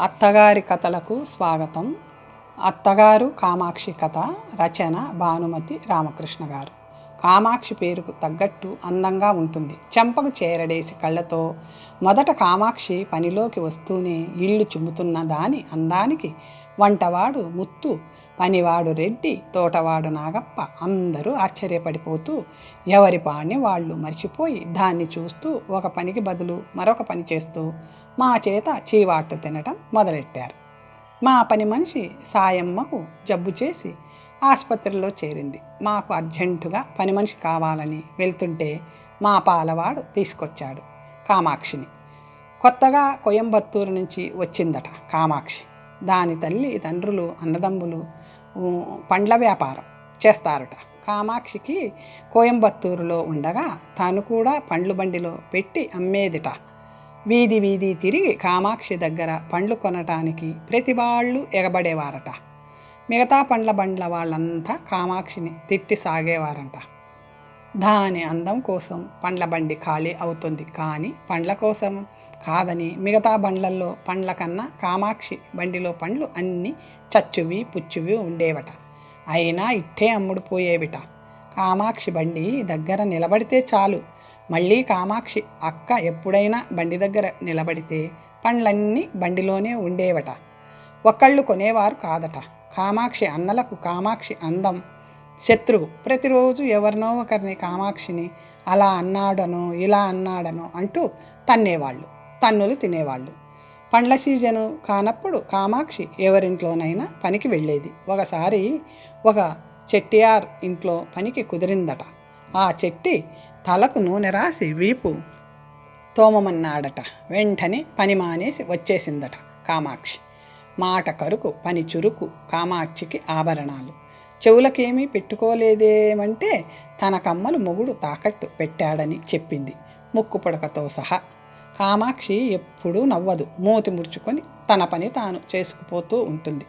అత్తగారి కథలకు స్వాగతం. అత్తగారు కామాక్షి కథ రచన భానుమతి రామకృష్ణ గారు. కామాక్షి పేరుకు తగ్గట్టు అందంగా ఉంటుంది. చెంపకు చేరడేసి కళ్ళతో మొదట కామాక్షి పనిలోకి వస్తూనే ఇల్లు చుమ్ముతున్న దాని అందానికి వంటవాడు ముత్తు పనివాడు రెడ్డి తోటవాడు నాగప్ప అందరూ ఆశ్చర్యపడిపోతూ ఎవరి పాడిని వాళ్ళు మర్చిపోయి దాన్ని చూస్తూ ఒక పనికి బదులు మరొక పని చేస్తూ మా చేత చీవాట్లు తినటం మొదలెట్టారు. మా పని మనిషి సాయమ్మకు జబ్బు చేసి ఆసుపత్రిలో చేరింది. మాకు అర్జెంటుగా పని మనిషి కావాలని వెళ్తుంటే మా పాలవాడు తీసుకొచ్చాడు కామాక్షిని. కొత్తగా కోయంబత్తూరు నుంచి వచ్చిందట కామాక్షి. దాని తల్లి తండ్రులు అన్నదమ్ములు పండ్ల వ్యాపారం చేస్తారట. కామాక్షికి కోయంబత్తూరులో ఉండగా తాను కూడా పండ్లు బండిలో పెట్టి అమ్మేదిట. వీధి వీధి తిరిగి కామాక్షి దగ్గర పండ్లు కొనటానికి ప్రతి వాళ్ళు ఎగబడేవారట. మిగతా పండ్ల బండ్ల వాళ్ళంతా కామాక్షిని తిట్టి సాగేవారంట. దాని అందం కోసం పండ్ల బండి ఖాళీ అవుతుంది కానీ పండ్ల కోసం కాదని మిగతా బండ్లల్లో పండ్ల కన్నా కామాక్షి బండిలో పండ్లు అన్నీ చచ్చువి పుచ్చువి ఉండేవట. అయినా ఇట్టే అమ్ముడు పోయేవిట కామాక్షి బండి దగ్గర నిలబడితే చాలు. మళ్ళీ కామాక్షి అక్క ఎప్పుడైనా బండి దగ్గర నిలబడితే పండ్లన్నీ బండిలోనే ఉండేవట. ఒకళ్ళు కొనేవారు కాదట. కామాక్షి అన్నలకు కామాక్షి అందం. శత్రువు ప్రతిరోజు ఎవరినో ఒకరిని కామాక్షిని అలా అన్నాడనో ఇలా అన్నాడనో అంటూ తన్నేవాళ్ళు తన్నులు తినేవాళ్ళు. పండ్ల సీజను కానప్పుడు కామాక్షి ఎవరింట్లోనైనా పనికి వెళ్ళేది. ఒకసారి ఒక చెట్టియార్ ఇంట్లో పనికి కుదిరిందట. ఆ చెట్టి తలకు నూనె రాసి వీపు తోమమన్నాడట. వెంటనే పని మానేసి వచ్చేసిందట కామాక్షి. మాట కరుకు పని చురుకు కామాక్షికి ఆభరణాలు. చెవులకేమీ పెట్టుకోలేదేమంటే తన కమ్మలు మొగుడు తాకట్టు పెట్టాడని చెప్పింది. ముక్కు పుడకతో సహా. కామాక్షి ఎప్పుడూ నవ్వదు. మూతి ముడుచుకొని తన పని తాను చేసుకుపోతూ ఉంటుంది.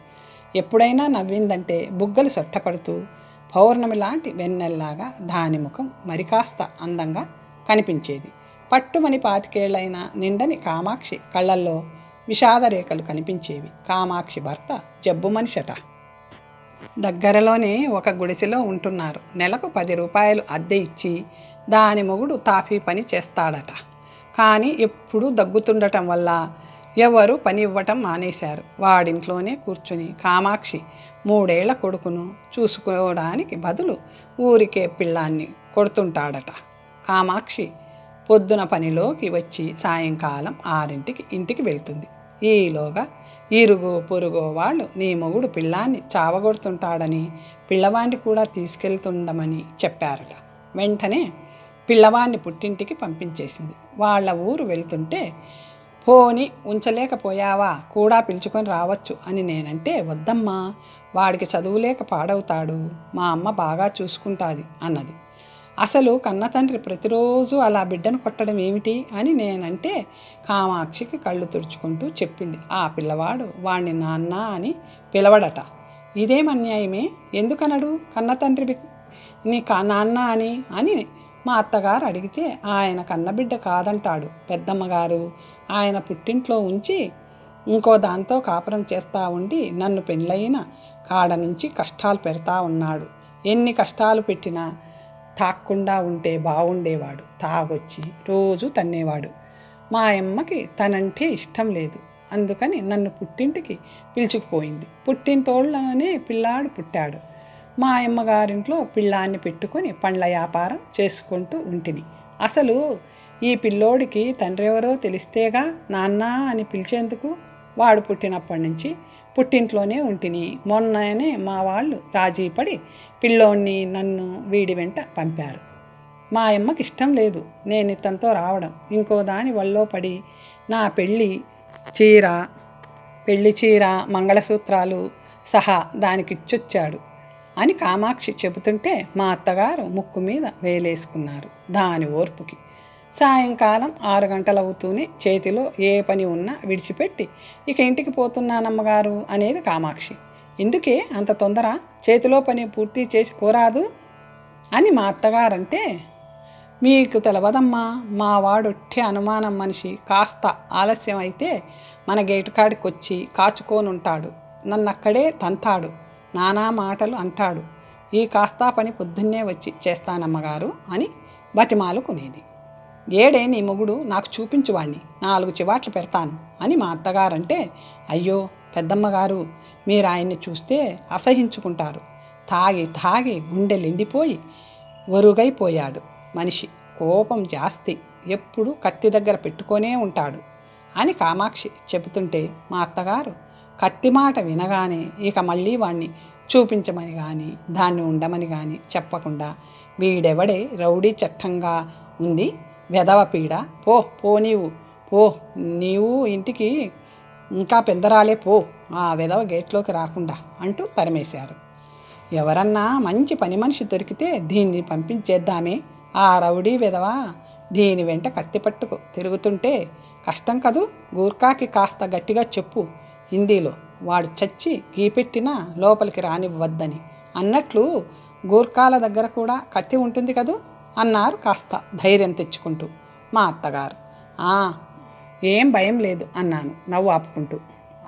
ఎప్పుడైనా నవ్విందంటే బుగ్గలు సొట్టపడుతూ పౌర్ణమి లాంటి వెన్నెల్లాగా దాని ముఖం మరి కాస్త అందంగా కనిపించేది. పట్టుమని పాతికేళ్ళైన నిండని కామాక్షి కళ్ళల్లో విషాద రేఖలు కనిపించేవి. కామాక్షి భర్త జబ్బు మనిషట. దగ్గరలోనే ఒక గుడిసెలో ఉంటున్నారు. నెలకు పది రూపాయలు అద్దె ఇచ్చి దాని మొగుడు తాఫీ పని చేస్తాడట. కానీ ఎప్పుడూ దగ్గుతుండటం వల్ల ఎవరు పని ఇవ్వటం మానేశారు. వాడింట్లోనే కూర్చుని కామాక్షి మూడేళ్ళ కొడుకును చూసుకోవడానికి బదులు ఊరికే పిల్లాన్ని కొడుతుంటాడట. కామాక్షి పొద్దున పనిలోకి వచ్చి సాయంకాలం ఆరింటికి ఇంటికి వెళ్తుంది. ఈలోగా ఇరుగు పొరుగు వాళ్ళు నీ మొగుడు పిల్లాన్ని చావగొడుతుంటాడని పిల్లవాడిని కూడా తీసుకెళ్తుండమని చెప్పారట. వెంటనే పిల్లవాడిని పుట్టింటికి పంపించేసింది. వాళ్ళ ఊరు వెళ్తుంటే పోని ఉంచలేకపోయావా? కూడా పిలుచుకొని రావచ్చు అని నేనంటే వద్దమ్మా వాడికి చదువులేక పాడవుతాడు. మా అమ్మ బాగా చూసుకుంటాది అన్నది. అసలు కన్న తండ్రి ప్రతిరోజు అలా బిడ్డను కొట్టడం ఏమిటి అని నేనంటే కామాక్షికి కళ్ళు తుడుచుకుంటూ చెప్పింది. ఆ పిల్లవాడు వాణ్ణి నాన్న అని పిలవడట. ఇదేం అన్యాయమే? ఎందుకనడు కన్న తండ్రి నీ కా నాన్న అని? అని మా అత్తగారు అడిగితే ఆయన కన్నబిడ్డ కాదంటాడు పెద్దమ్మగారు. ఆయన పుట్టింట్లో ఉంచి ఇంకో దాంతో కాపురం చేస్తూ ఉండి నన్ను పెళ్ళయిన కాడ నుంచి కష్టాలు పెడతా ఉన్నాడు. ఎన్ని కష్టాలు పెట్టినా తాక్కుండా ఉంటే బాగుండేవాడు తాగొచ్చి రోజు తన్నేవాడు. మా అమ్మకి తనంటే ఇష్టం లేదు. అందుకని నన్ను పుట్టింటికి పిలుచుకుపోయింది. పుట్టింటోళ్ళనే పిల్లాడు పుట్టాడు. మా అమ్మగారింట్లో పిల్లాన్ని పెట్టుకొని పండ్ల వ్యాపారం చేసుకుంటూ ఉంటిని. అసలు ఈ పిల్లోడికి తండ్రి ఎవరో తెలిస్తేగా నాన్న అని పిలిచేందుకు వాడు పుట్టినప్పటి నుంచి పుట్టింట్లోనే ఉంటిని. మొన్ననే మా వాళ్ళు రాజీపడి పిల్లోణ్ణి నన్ను వీడి వెంట పంపారు. మా అమ్మకి ఇష్టం లేదు. నేను ఇతనితో రావడం. ఇంకో దాని వల్లో పడి నా పెళ్ళి చీర పెళ్ళి చీర మంగళసూత్రాలు సహా దానికి ఇచ్చొచ్చాడు అని కామాక్షి చెబుతుంటే మా అత్తగారు ముక్కు మీద వేలేసుకున్నారు దాని ఓర్పుకి. సాయంకాలం ఆరు గంటలవుతూనే చేతిలో ఏ పని ఉన్నా విడిచిపెట్టి ఇక ఇంటికి పోతున్నానమ్మగారు అనేది కామాక్షి. ఎందుకే? అంత తొందర? చేతిలో పని పూర్తి చేసి పోరాదు? అని మా అత్తగారంటే మీకు తెలవదమ్మా మా వాడొట్టి అనుమానం మనిషి. కాస్త ఆలస్యం అయితే మన గేటు కాడికి వచ్చి కాచుకోనుంటాడు. నన్నక్కడే తంతాడు. నానా మాటలు అంటాడు. ఈ కాస్తా పని పొద్దున్నే వచ్చి చేస్తానమ్మగారు అని బతిమాలుకునేది. ఏడే నీ మొగుడు నాకు చూపించువాణ్ణి. నాలుగు చివాట్లు పెడతాను అని మా అత్తగారంటే అయ్యో పెద్దమ్మగారు మీరు ఆయన్ని చూస్తే అసహించుకుంటారు. తాగి తాగి గుండెలిండిపోయి వరుగైపోయాడు మనిషి. కోపం జాస్తి. ఎప్పుడు కత్తి దగ్గర పెట్టుకొనే ఉంటాడు అని కామాక్షి చెబుతుంటే మా అత్తగారు కత్తి మాట వినగానే ఇక మళ్ళీ వాణ్ణి చూపించమని కానీ దాన్ని ఉండమని కానీ చెప్పకుండా వీడెవడే రౌడీ చట్టంగా ఉంది? వెదవ పీడ. పో పో నీవు పో నీవు ఇంటికి ఇంకా పెందరాలే పో ఆ వెదవ గేట్లోకి రాకుండా అంటూ తరిమేశారు. ఎవరన్నా మంచి పని మనిషి దొరికితే దీన్ని పంపించేద్దామే. ఆ రౌడీ విధవ దీని వెంట కత్తి పట్టుకు తిరుగుతుంటే కష్టం కదూ గూర్ఖాకి కాస్త గట్టిగా చెప్పు. హిందీలో వాడు చచ్చి గీపెట్టినా లోపలికి రానివ్వద్దని. అన్నట్లు గూర్ఖాల దగ్గర కూడా కత్తి ఉంటుంది కదూ? అన్నారు కాస్త ధైర్యం తెచ్చుకుంటూ. మా అత్తగారు ఏం భయం లేదు అన్నాను నవ్వు ఆపుకుంటూ.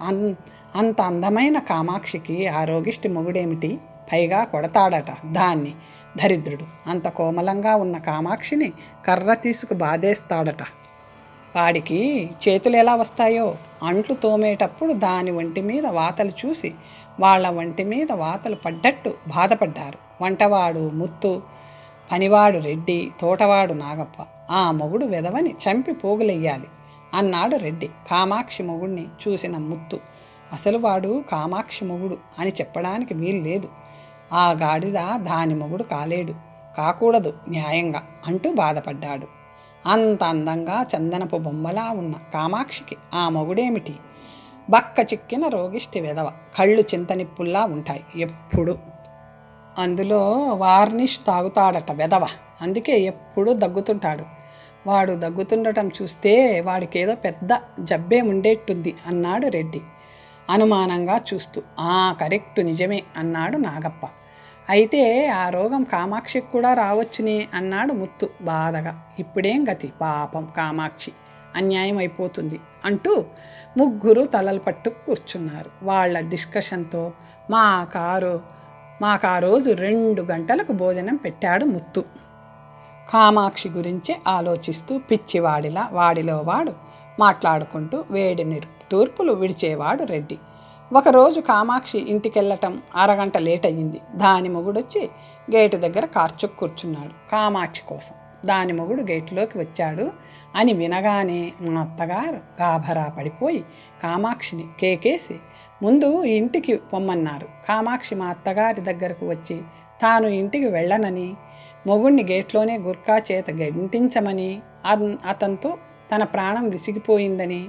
అన్ అంత అందమైన కామాక్షికి ఆరోగిష్టి మొగుడేమిటి? పైగా కొడతాడట దాన్ని దరిద్రుడు. అంత కోమలంగా ఉన్న కామాక్షిని కర్ర తీసుకు బాధేస్తాడట. వాడికి చేతులు ఎలా వస్తాయో? అంట్లు తోమేటప్పుడు దాని ఒంటి మీద వాతలు చూసి వాళ్ళ ఒంటి మీద వాతలు పడ్డట్టు బాధపడ్డారు. వంటవాడు ముత్తు పనివాడు రెడ్డి తోటవాడు నాగప్ప. ఆ మొగుడు వెదవని చంపి పోగులెయ్యాలి అన్నాడు రెడ్డి. కామాక్షి మొగుడిని చూసిన ముత్తు. అసలు వాడు కామాక్షి మొగుడు అని చెప్పడానికి వీలు లేదు. ఆ గాడిద దాని మొగుడు కాలేడు. కాకూడదు న్యాయంగా అంటూ బాధపడ్డాడు. అంత అందంగా చందనపు బొమ్మలా ఉన్న కామాక్షికి ఆ మొగుడేమిటి? బక్క చిక్కిన రోగిష్టి వెదవ. కళ్ళు చింతనిప్పుల్లా ఉంటాయి. ఎప్పుడు అందులో వార్నిష్ తాగుతాడట వెదవ అందుకే ఎప్పుడూ దగ్గుతుంటాడు. వాడు దగ్గుతుండటం చూస్తే వాడికేదో పెద్ద జబ్బే ఉండేట్టుంది అన్నాడు రెడ్డి. అనుమానంగా చూస్తూ ఆ కరెక్ట్ నిజమే అన్నాడు నాగప్ప. అయితే ఆ రోగం కామాక్షికి కూడా రావచ్చునే అన్నాడు ముత్తు బాధగా. ఇప్పుడేం గతి? పాపం కామాక్షి అన్యాయం అయిపోతుంది అంటూ ముగ్గురు తలలు పట్టు కూర్చున్నారు. వాళ్ళ డిస్కషన్తో మా కారు మాకు ఆ రోజు రెండు గంటలకు భోజనం పెట్టాడు ముత్తు. కామాక్షి గురించి ఆలోచిస్తూ పిచ్చివాడిలా వాడిలో వాడు మాట్లాడుకుంటూ వేడి తూర్పులు విడిచేవాడు రెడ్డి. ఒకరోజు కామాక్షి ఇంటికెళ్ళటం అరగంట లేట్ అయ్యింది దాని మొగుడొచ్చి గేటు దగ్గర కార్చుకు కూర్చున్నాడు కామాక్షి కోసం. దాని మొగుడు గేటులోకి వచ్చాడు అని వినగానే మా అత్తగారు గాభరా పడిపోయి కామాక్షిని కేకేసి ముందు ఇంటికి పొమ్మన్నారు. కామాక్షి మా అత్తగారి దగ్గరకు వచ్చి తాను ఇంటికి వెళ్ళనని మొగుణ్ణి గేట్లోనే గుర్కా చేత గంటించమని అన్- అతనితో తన ప్రాణం విసిగిపోయిందని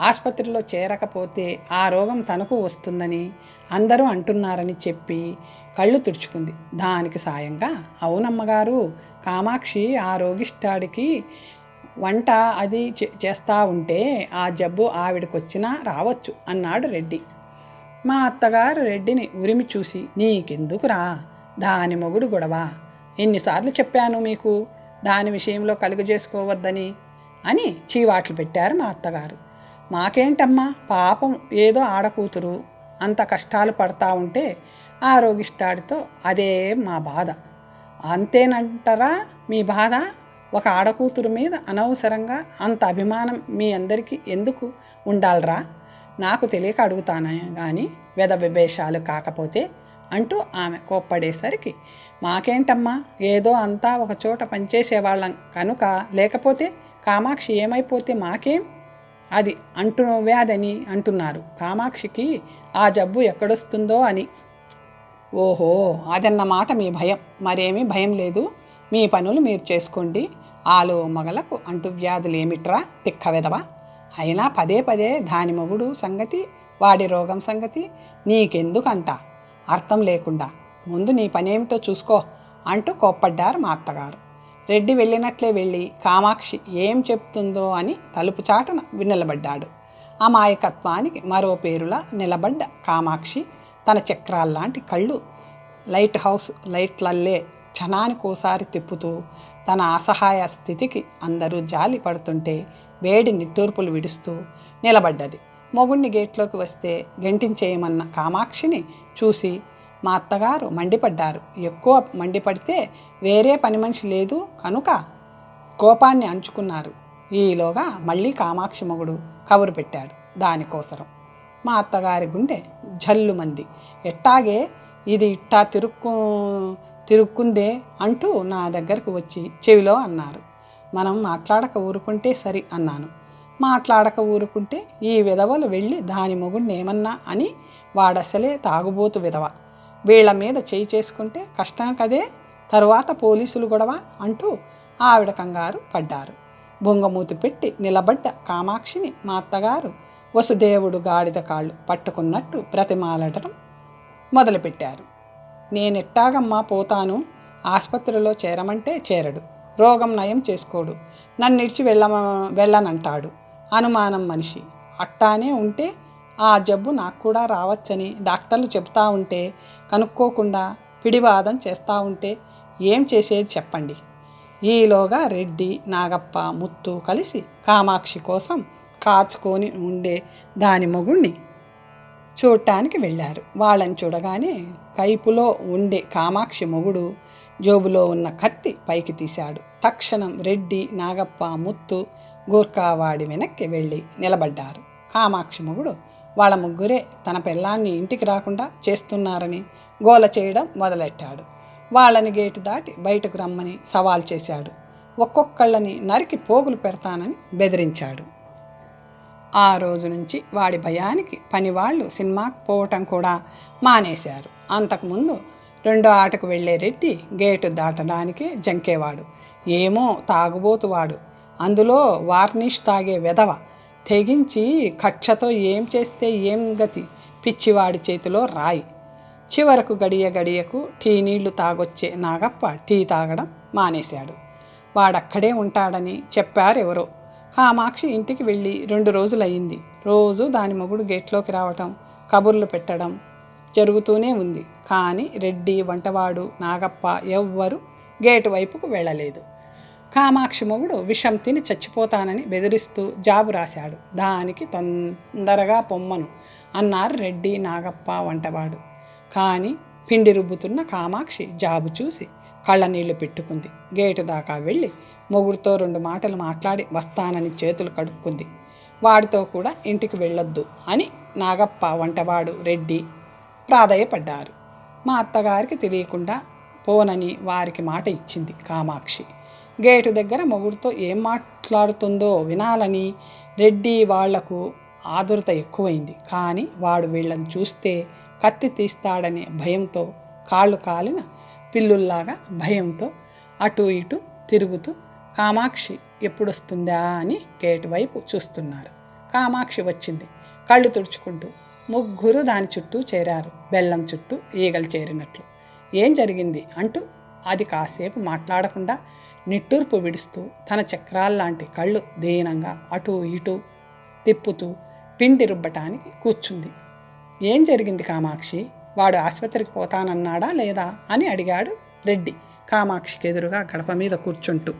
ఆసుపత్రిలో చేరకపోతే ఆ రోగం తనకు వస్తుందని అందరూ అంటున్నారని చెప్పి కళ్ళు తుడుచుకుంది. దానికి సాయంగా అవునమ్మగారు కామాక్షి ఆ రోగిష్టాడికి వంట అది చే- చేస్తా ఉంటే ఆ జబ్బు ఆవిడకొచ్చినా రావచ్చు అన్నాడు రెడ్డి. మా అత్తగారు రెడ్డిని ఉరిమి చూసి నీకెందుకురా? దాని మొగుడు గొడవ. ఎన్నిసార్లు చెప్పాను మీకు? దాని విషయంలో కలుగజేసుకోవద్దని అని చీవాట్లు పెట్టారు మా అత్తగారు. మాకేంటమ్మా? పాపం ఏదో ఆడకూతురు. అంత కష్టాలు పడతా ఉంటే ఆ రోగిష్టాడితో అదే మా బాధ. అంతేనంటారా మీ బాధ? ఒక ఆడకూతురు మీద అనవసరంగా అంత అభిమానం మీ అందరికీ ఎందుకు ఉండాలరా? నాకు తెలియక అడుగుతాను కానీ వెద విభేషాలు కాకపోతే అంటూ ఆమె కోప్పడేసరికి మాకేంటమ్మా? ఏదో అంతా ఒక చోట పనిచేసేవాళ్ళం కనుక లేకపోతే కామాక్షి ఏమైపోతే మాకేం అది అంటు వ్యాధని అంటున్నారు. కామాక్షికి ఆ జబ్బు ఎక్కడొస్తుందో అని. ఓహో! అదన్నమాట మీ భయం. మరేమీ భయం లేదు. మీ పనులు మీరు చేసుకోండి. ఆలో మగలకు అంటువ్యాధులు ఏమిట్రా తిక్క విధవా అయినా పదే పదే దాని మొగుడు సంగతి వాడి రోగం సంగతి నీకెందుకంట? అర్థం లేకుండా ముందు నీ పనేమిటో చూసుకో అంటూ కోప్పడ్డారు మా అత్తగారు. రెడ్డి వెళ్ళినట్లే వెళ్ళి కామాక్షి ఏం చెప్తుందో అని తలుపు చాటున నిలబడ్డాడు అమాయకత్వానికి మరో పేరులా నిలబడ్డ కామాక్షి తన చక్రాల్లాంటి కళ్ళు లైట్ హౌస్ లైట్లల్లే క్షణానికోసారి తిప్పుతూ తన అసహాయ స్థితికి అందరూ జాలి పడుతుంటే వేడి నిట్టూర్పులు విడుస్తూ నిలబడ్డది. మొగుణ్ణి గేట్లోకి వస్తే గెంటించేయమన్న కామాక్షిని చూసి మా అత్తగారు మండిపడ్డారు. ఎక్కువ మండిపడితే వేరే పని మనిషి లేదు కనుక కోపాన్ని అంచుకున్నారు. ఈలోగా మళ్ళీ కామాక్షి మొగుడు కబురు పెట్టాడు దానికోసరం. మా అత్తగారి గుండె జల్లుమంది ఎట్టాగే ఇది ఇట్టా తిరుక్కు తిరుక్కుందే అంటూ నా దగ్గరకు వచ్చి చెవిలో అన్నారు. మనం మాట్లాడక ఊరుకుంటే సరి అన్నాను. మాట్లాడక ఊరుకుంటే ఈ విధవలు వెళ్ళి దాని మొగుడిని ఏమన్నా అని వాడసలే తాగుబోతు విధవ. వీళ్ళ మీద చేయి చేసుకుంటే కష్టం కదే తరువాత పోలీసులు గొడవ అంటూ ఆవిడ కంగారు పడ్డారు. బొంగమూతి పెట్టి నిలబడ్డ కామాక్షిని మా అత్తగారు వసుదేవుడు గాడిద కాళ్ళు పట్టుకున్నట్టు ప్రతిమాలటం మొదలుపెట్టారు. నేనెట్టాగమ్మా పోతాను? ఆసుపత్రిలో చేరమంటే చేరడు. రోగం నయం చేసుకోడు. నన్ను ఇడిచి వెళ్ళ వెళ్ళనంటాడు. అనుమానం మనిషి. అట్టానే ఉంటే ఆ జబ్బు నాకు కూడా రావచ్చని డాక్టర్లు చెప్తా ఉంటే కనుక్కోకుండా పిడివాదం చేస్తూ ఉంటే ఏం చేసేది చెప్పండి. ఈలోగా రెడ్డి నాగప్ప ముత్తు కలిసి కామాక్షి కోసం కాచుకొని ఉండే దాని మొగుణ్ణి చూడటానికి వెళ్ళారు. వాళ్ళని చూడగానే కైపులో ఉండే కామాక్షి మొగుడు జోబులో ఉన్న కత్తి పైకి తీశాడు. తక్షణం రెడ్డి నాగప్ప ముత్తు గూర్ఖావాడి వెనక్కి వెళ్ళి నిలబడ్డారు. కామాక్షిముగుడు వాళ్ళ ముగ్గురే తన పిల్లాన్ని ఇంటికి రాకుండా చేస్తున్నారని గోల చేయడం మొదలెట్టాడు. వాళ్ళని గేటు దాటి బయటకు రమ్మని సవాల్ చేశాడు. ఒక్కొక్కళ్ళని నరికి పోగులు పెడతానని బెదిరించాడు. ఆ రోజు నుంచి వాడి భయానికి పనివాళ్ళు సినిమాకు పోవటం కూడా మానేశారు. అంతకుముందు రెండో ఆటకు వెళ్ళే రెడ్డి గేటు దాటడానికి జంకేవాడు. ఏమో తాగుబోతువాడు. అందులో వార్నిష్ తాగే వెధవ తెగించి కక్షతో ఏం చేస్తే ఏం గతి? పిచ్చివాడి చేతిలో రాయి. చివరకు గడియ గడియకు టీ నీళ్ళు తాగొచ్చే నాగప్ప టీ తాగడం మానేశాడు. వాడక్కడే ఉంటాడని చెప్పారు ఎవరో కామాక్షి ఇంటికి వెళ్ళి రెండు రోజులయ్యింది. రోజు దాని మొగుడు గేట్లోకి రావటం కబుర్లు పెట్టడం జరుగుతూనే ఉంది. కానీ రెడ్డి వంటవాడు నాగప్ప ఎవ్వరు గేటు వైపుకు వెళ్ళలేదు. కామాక్షి మొగుడు విషం తిని చచ్చిపోతానని బెదిరిస్తూ జాబు రాశాడు. దానికి తొందరగా పొమ్మను అన్నారు రెడ్డి నాగప్ప వంటవాడు. కానీ పిండి రుబ్బుతున్న కామాక్షి జాబు చూసి కళ్ళ నీళ్ళు పెట్టుకుంది. గేటు దాకా వెళ్ళి మొగుడితో రెండు మాటలు మాట్లాడి వస్తానని చేతులు కడుక్కుంది. వాడితో కూడా ఇంటికి వెళ్ళొద్దు అని నాగప్ప వంటవాడు రెడ్డి ప్రాధేయపడ్డారు. మా అత్తగారికి తెలియకుండా పోనని వారికి మాట ఇచ్చింది కామాక్షి. గేటు దగ్గర మొగుడుతో ఏం మాట్లాడుతుందో వినాలని రెడ్డి వాళ్ళకు ఆదురత ఎక్కువైంది. కానీ వాడు వీళ్ళని చూస్తే కత్తి తీస్తాడనే భయంతో కాళ్ళు కాలిన పిల్లుల్లాగా భయంతో అటు ఇటు తిరుగుతూ కామాక్షి ఎప్పుడొస్తుందా అని గేటు వైపు చూస్తున్నారు. కామాక్షి వచ్చింది. కళ్ళు తుడుచుకుంటూ ముగ్గురు దాని చుట్టూ చేరారు. బెల్లం చుట్టూ ఈగలు చేరినట్లు. ఏం జరిగింది అంటూ అది కాసేపు మాట్లాడకుండా నిట్టూర్పు విడుస్తూ తన చక్రాల్లాంటి కళ్ళు దీనంగా అటు ఇటు తిప్పుతూ పిండి రుబ్బటానికి కూర్చుంది. ఏం జరిగింది కామాక్షి? వాడు ఆసుపత్రికి పోతానన్నాడా లేదా అని అడిగాడు రెడ్డి కామాక్షికి ఎదురుగా గడప మీద కూర్చుంటూ.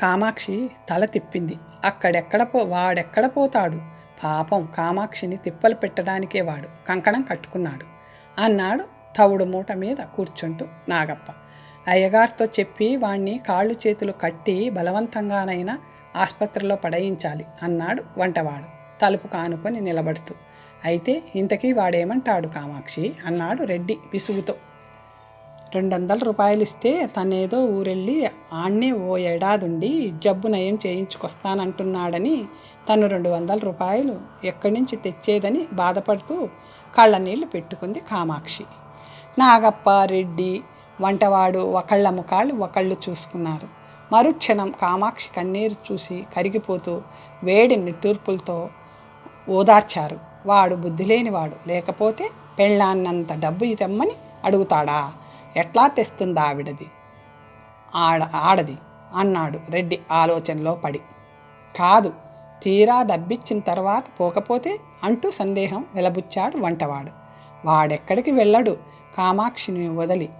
కామాక్షి తల తిప్పింది. అక్కడెక్కడ పో వాడెక్కడ పోతాడు? పాపం కామాక్షిని తిప్పలు పెట్టడానికే వాడు. కంకణం కట్టుకున్నాడు. అన్నాడు తవుడు మూట మీద కూర్చుంటూ నాగప్ప. అయ్యగారితో చెప్పి వాణ్ణి కాళ్ళు చేతులు కట్టి బలవంతంగానైనా ఆసుపత్రిలో పడయించాలి అన్నాడు వంటవాడు. తలుపు కానుకొని నిలబడుతూ. అయితే ఇంతకీ వాడేమంటాడు కామాక్షి? అన్నాడు రెడ్డి విసుగుతో. రెండు వందల రూపాయలు ఇస్తే తనేదో ఊరెళ్ళి ఆడనే ఓ ఏడాదుండి జబ్బు నయం చేయించుకొస్తానంటున్నాడని తను రెండు వందల రూపాయలు ఎక్కడి నుంచి తెచ్చేదని బాధపడుతూ కళ్ళ నీళ్ళు పెట్టుకుంది కామాక్షి. నాగప్ప రెడ్డి వంటవాడు ఒకళ్ళ ముఖాళ్ళు ఒకళ్ళు చూసుకున్నారు. మరుక్షణం కామాక్షి కన్నీరు చూసి కరిగిపోతూ వేడి నిట్టూర్పులతో ఓదార్చారు. వాడు బుద్ధి లేనివాడు లేకపోతే పెళ్ళాన్నంత డబ్బు తెమ్మని అడుగుతాడా? ఎట్లా తెస్తుంది ఆవిడది? ఆడ ఆడది అన్నాడు రెడ్డి ఆలోచనలో పడి. కాదు తీరా డబ్బిచ్చిన తర్వాత పోకపోతే అంటూ సందేహం వెలబుచ్చాడు వంటవాడు. వాడెక్కడికి వెళ్ళడు? కామాక్షిని వదిలి.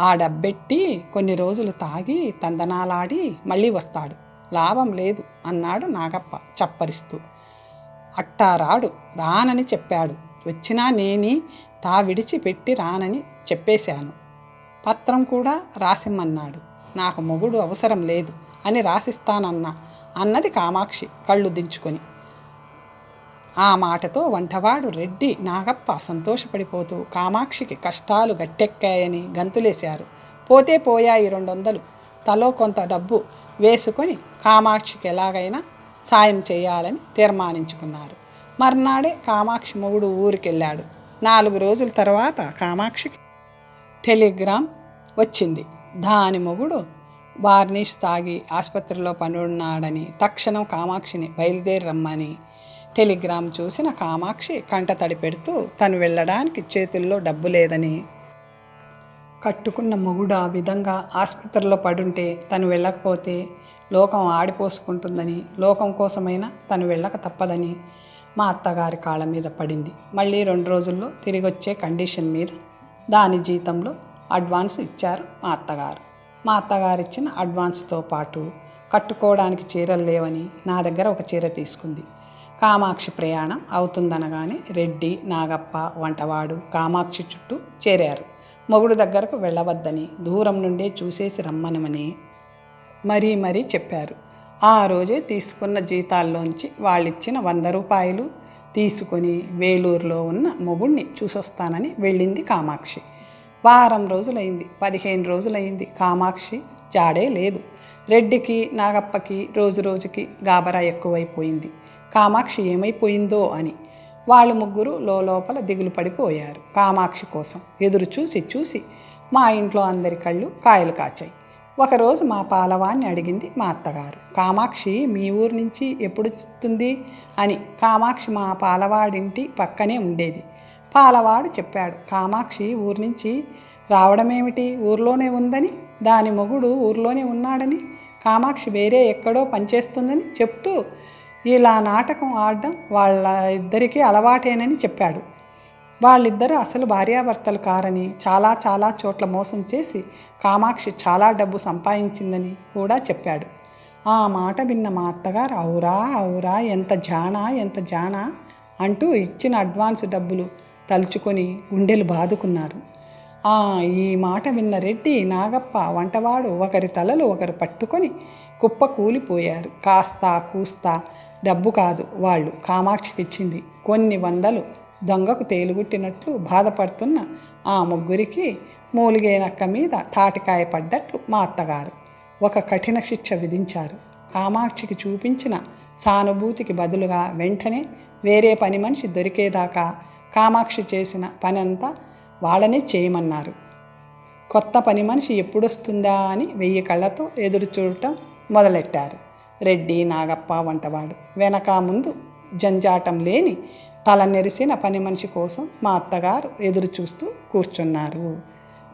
ఆ డబ్బెట్టి కొన్ని రోజులు తాగి తందనాలాడి మళ్ళీ వస్తాడు. లాభం లేదు అన్నాడు నాగప్ప చప్పరిస్తూ. అట్టా రాడు రానని చెప్పాడు. వచ్చినా నేని తా విడిచిపెట్టి రానని చెప్పేశాను. పత్రం కూడా రాసిమ్మన్నాడు. నాకు మొగుడు అవసరం లేదు అని రాసిస్తానన్నా అన్నది కామాక్షి కళ్ళు దించుకొని. ఆ మాటతో వంటవాడు రెడ్డి నాగప్ప సంతోషపడిపోతూ కామాక్షికి కష్టాలు గట్టెక్కాయని గంతులేశారు. పోతే పోయాయి రెండు వందలు తలో కొంత డబ్బు వేసుకొని కామాక్షికి ఎలాగైనా సాయం చేయాలని తీర్మానించుకున్నారు. మర్నాడే కామాక్షి మొగుడు ఊరికెళ్ళాడు. నాలుగు రోజుల తర్వాత కామాక్షికి టెలిగ్రామ్ వచ్చింది. దాని మొగుడు వార్నిష్ తాగి ఆసుపత్రిలో పనున్నాడని తక్షణం కామాక్షిని బయలుదేరి రమ్మని టెలిగ్రామ్ చూసిన కామాక్షి కంట తడి పెడుతూ తను వెళ్ళడానికి చేతుల్లో డబ్బు లేదని కట్టుకున్న మొగుడు ఆ విధంగా ఆసుపత్రిలో పడుంటే తను వెళ్ళకపోతే లోకం ఆడిపోసుకుంటుందని లోకం కోసమైనా తను వెళ్ళక తప్పదని మా అత్తగారి కాళ్ళ మీద పడింది. మళ్ళీ రెండు రోజుల్లో తిరిగి వచ్చే కండిషన్ మీద దాని జీతంలో అడ్వాన్స్ ఇచ్చారు మా అత్తగారు. మా అత్తగారు ఇచ్చిన అడ్వాన్స్తో పాటు కట్టుకోవడానికి చీరలు లేవని నా దగ్గర ఒక చీర తీసుకుంది. కామాక్షి ప్రయాణం అవుతుందనగానే రెడ్డి నాగప్ప వంటవాడు కామాక్షి చుట్టూ చేరారు. మొగుడు దగ్గరకు వెళ్ళవద్దని దూరం నుండే చూసేసి రమ్మనమని మరీ మరీ చెప్పారు. ఆ రోజే తీసుకున్న జీతాల్లోంచి వాళ్ళిచ్చిన వంద రూపాయలు తీసుకొని వేలూరులో ఉన్న మొగుణ్ణి చూసొస్తానని వెళ్ళింది కామాక్షి. వారం రోజులైంది పదిహేను రోజులైంది కామాక్షి జాడే లేదు. రెడ్డికి నాగప్పకి రోజు రోజుకి గాబరా ఎక్కువైపోయింది. కామాక్షి ఏమైపోయిందో అని. వాళ్ళు ముగ్గురు లోపల దిగులు పడిపోయారు కామాక్షి కోసం. ఎదురు చూసి చూసి మా ఇంట్లో అందరి కళ్ళు కాయలు కాచాయి. ఒకరోజు మా పాలవాన్ని అడిగింది మా అత్తగారు కామాక్షి మీ ఊరు నుంచి ఎప్పుడు వస్తుంది? అని. కామాక్షి మా పాలవాడింటి పక్కనే ఉండేది. పాలవాడు చెప్పాడు కామాక్షి ఊరి నుంచి రావడమేమిటి? ఊర్లోనే ఉందని? దాని మొగుడు ఊర్లోనే ఉన్నాడని? కామాక్షి వేరే ఎక్కడో పనిచేస్తుందని చెప్తూ ఇలా నాటకం ఆడడం వాళ్ళ ఇద్దరికీ అలవాటేనని చెప్పాడు. వాళ్ళిద్దరూ అసలు భార్యాభర్తలు కారని చాలా చాలా చోట్ల మోసం చేసి కామాక్షి చాలా డబ్బు సంపాదించిందని కూడా చెప్పాడు. ఆ మాట విన్న మా అత్తగారు అవురా అవురా ఎంత జానా ఎంత జానా అంటూ ఇచ్చిన అడ్వాన్స్ డబ్బులు తలుచుకొని గుండెలు బాదుకున్నారు. ఆ ఈ మాట విన్న రెడ్డి నాగప్ప వంటవాడు ఒకరి తలలు ఒకరు పట్టుకొని కుప్ప కూలిపోయారు. కాస్తా కూస్తా డబ్బు కాదు వాళ్ళు కామాక్షికి ఇచ్చింది కొన్ని వందలు దొంగకు తేలుగుట్టినట్లు బాధపడుతున్న ఆ ముగ్గురికి మూలిగే నక్క మీద తాటికాయ పడ్డట్లు మా అత్తగారు. ఒక కఠిన శిక్ష విధించారు. కామాక్షికి చూపించిన సానుభూతికి బదులుగా వెంటనే వేరే పని మనిషి దొరికేదాకా కామాక్షి చేసిన పనంతా వాళ్ళనే చేయమన్నారు. కొత్త పని మనిషి ఎప్పుడొస్తుందా అని వెయ్యి కళ్ళతో ఎదురు చూడటం మొదలెట్టారు. రెడ్డి నాగప్ప వంటవాడు. వెనక ముందు జంజాటం లేని తల నెరిసిన పని మనిషి కోసం మా అత్తగారు ఎదురు చూస్తూ కూర్చున్నారు.